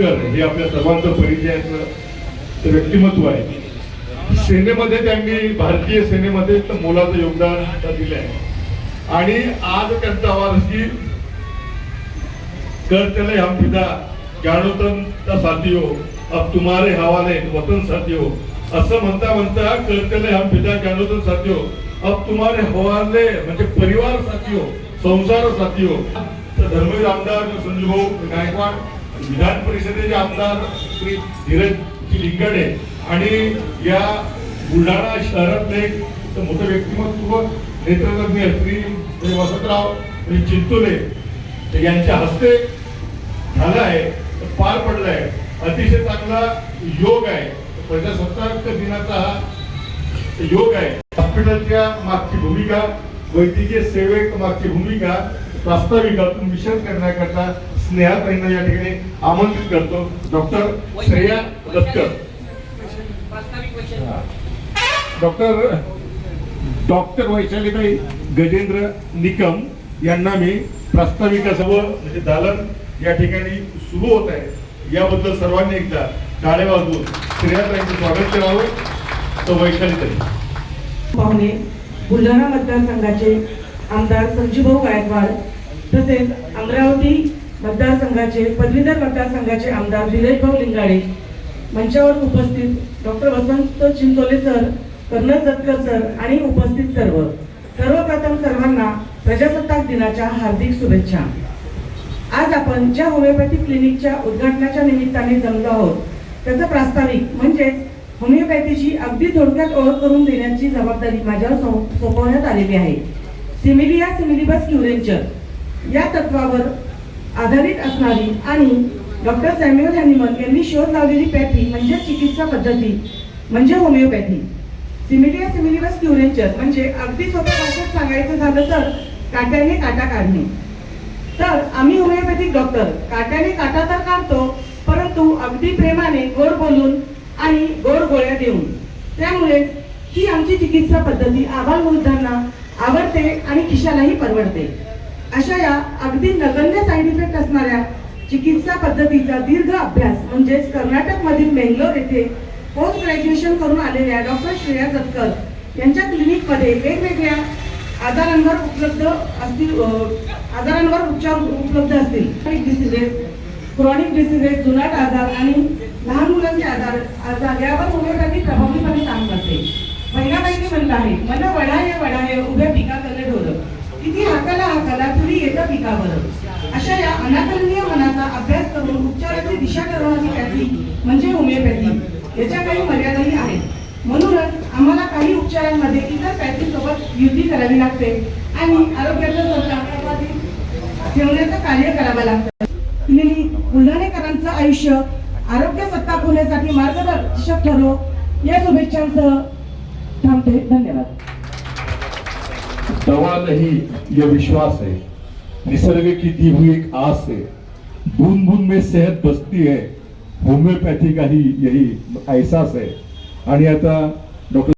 आंबेडकर हे आपल्या सर्वांचं परिचयाचं व्यक्तिमत्व आहे. सेनेमध्ये त्यांनी भारतीय सेनेमध्ये मोलाचं योगदान दिलं आहे आणि आज त्यांचा वारसी कर चले हम पिता ज्ञानोतन तन का साथियो अब तुम्हारे हवाले वतन साथियो. असं म्हणता म्हणता कर चले हम पिता ज्ञानोतन तन साथियो अब तुम्हारे हवाले म्हणजे परिवार साथियो संसार साथियो. तर धर्मवीर आमदार संजूभाऊ गायकवाड विधान परिषदेचे आमदार श्री धीरज लिंगडे आणि या बुलढाणा शहरातले एक मोठं व्यक्तिमत्व नेत्रतज्ञ श्री वसंतराव श्री चिंचोले यांच्या हस्ते झाला आहे पार पडलाय अतिशय चांगला योग आहे. प्रजासत्ताक दिनाचा योग आहे. हॉस्पिटलच्या मागची भूमिका वैद्यकीय सेवेत मागची भूमिका प्रास्ताविकातून विशद करण्याकरता स्नेहाताईंना या ठिकाणी आमंत्रित करतो. Doctor Shreya Dattar doctor doctor वैशालीताई Gajendra Nikam यांना मी प्रास्ताविकासह म्हणजे दालन या ठिकाणी सुरू होत आहे. याबद्दल सर्वांनी एकदा टाळे वाजवून श्रेयाताईंचं स्वागत करावं. तर वैशालीताई पाहुणे बुलढाणा मतदारसंघाचे आमदार संजीभाऊ गायकवाड तसेच अमरावती मतदारसंघाचे पदवीधर मतदारसंघाचे आमदार धीरजभाऊ लिंगाडे मंचावर उपस्थित doctor Vasant Chinchole sir colonel Jatkar sir आणि उपस्थित सर्व. सर्वप्रथम सर्वांना प्रजासत्ताक दिनाच्या हार्दिक शुभेच्छा. आज आपण ज्या होमिओपॅथी क्लिनिकच्या उद्घाटनाच्या निमित्ताने जमलो आहोत त्याचं प्रास्ताविक म्हणजेच होमिओपॅथीची अगदी थोडक्यात ओळख करून देण्याची जबाबदारी माझ्यावर सो- सोपवण्यात आलेली आहे. सिमिलिया सिमिलिबस क्युरेंचर या तत्वावर आधारित असणारी आणि डॉक्टर सॅम्युअल हॅनिमन यांनी शोध लावलेली पॅथी म्हणजे चिकित्सा पद्धती म्हणजे होमिओपॅथी. सिमिलिया सिमिलिबस क्युरेंचर म्हणजे अगदी सोप्या भाषेत सांगायचं झालं तर काट्याने काटा काढणे. तर आम्ही होमिओपॅथिक डॉक्टर काट्याने काटा तर काढतो परंतु अगदी प्रेमाने गोड बोलून आणि गोड गोळ्या देऊन. त्यामुळे ही आमची चिकित्सा पद्धती आबालवृद्धांना आवडते आणि खिशालाही परवडते. अशा या अगदी नगण्य साईड इफेक्ट असणाऱ्या चिकित्सा पद्धतीचा दीर्घ अभ्यास म्हणजेच कर्नाटक मधील बेंगलोर येथे पोस्ट ग्रॅज्युएशन करून आलेल्या डॉक्टर श्रेया जतकर यांच्या क्लिनिकमध्ये वेगवेगळ्या आजारांवर उपलब्ध असतील आजारांवर उपचार उपलब्ध असतील. डिसिजेस क्रॉनिक डिसिजेस जुनाट आजार आणि लहान मुलांचे आजार आजार यावर होमिओपॅथी प्रभावीपणे काम करते. म्हणलं आहे मला वडाय वडाय उभ्या पिकाकडे ढोर किती हाकाला हाकाला तुरी येतं पिकावर. अशा या अनाकलनीय मनाचा अभ्यास करून उपचाराची दिशा ठरवणारी पॅथी म्हणजे होमिओपॅथी. याच्या काही मर्यादाही आहेत. म्हणूनच आम्हाला काही उपचारांमध्ये इतर पॅथी सोबत युती करावी लागते आणि आरोग्याचं सरकार ठेवण्याचं कार्य करावं लागतं. बुलढाणेकरांचं आयुष्य आरोग्य सत्ता होण्यासाठी मार्गदर्शक ठरो या शुभेच्छांसह थांबते धन्यवाद. दवा नहीं ये विश्वास है निसर्ग की दी हुई एक आस है बूंद बूंद में सेहत बसती है होमियोपॅथी का ही यही एहसास है आणि आता डॉक्टर